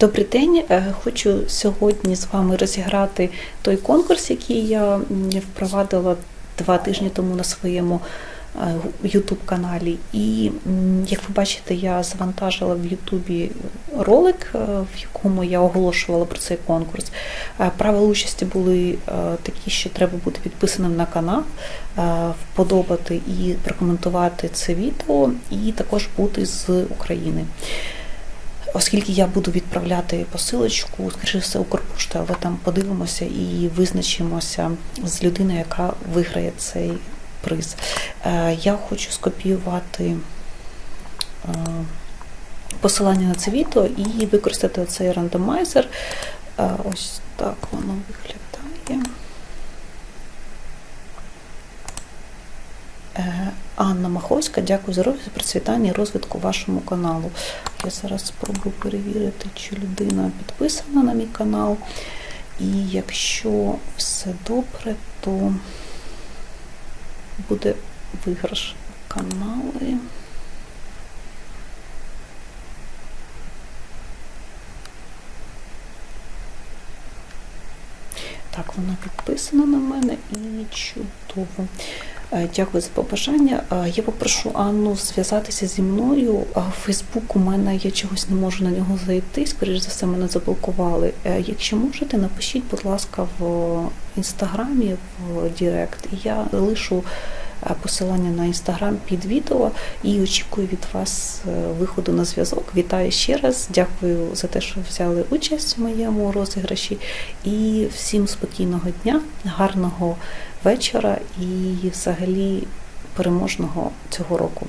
Добрий день. Е, Хочу сьогодні з вами розіграти той конкурс, який я впровадила два тижні тому на своєму YouTube каналі. І як ви бачите, я завантажила в Ютубі ролик, е, в якому я оголошувала про цей конкурс. Е, Правила участі були е, такі, що треба бути підписаним на канал, е, вподобати і прокоментувати це відео, і також бути з України. Оскільки я буду відправляти посилочку, скоріше все, Укрпошта, але там подивимося і визначимося з людиною, яка виграє цей приз. Е, Я хочу скопіювати е, посилання на це відео і використати цей рандомайзер. Е, Ось так воно виглядає. Анна Маховська, дякую за процвітання і розвитку вашому каналу. Я зараз спробую перевірити, чи людина підписана на мій канал. І якщо все добре, то буде виграш канали. Так, вона підписана на мене і чудово. Е, Дякую за побажання. Е, Я попрошу Анну зв'язатися зі мною. А в Фейсбук у мене я чогось не можу на нього зайти. Скоріше за все, мене заблокували. Е, Якщо можете, напишіть, будь ласка, в інстаграмі в Директ. Я лишу е, посилання на інстаграм під відео і очікую від вас е, виходу на зв'язок. Вітаю ще раз. Дякую за те, що взяли участь в моєму розіграші. І всім спокійного дня, гарного вечора і взагалі переможного цього року.